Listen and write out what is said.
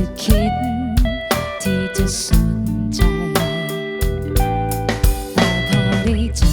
จะคิด ที่จะสนใจ แต่พอได้เจอ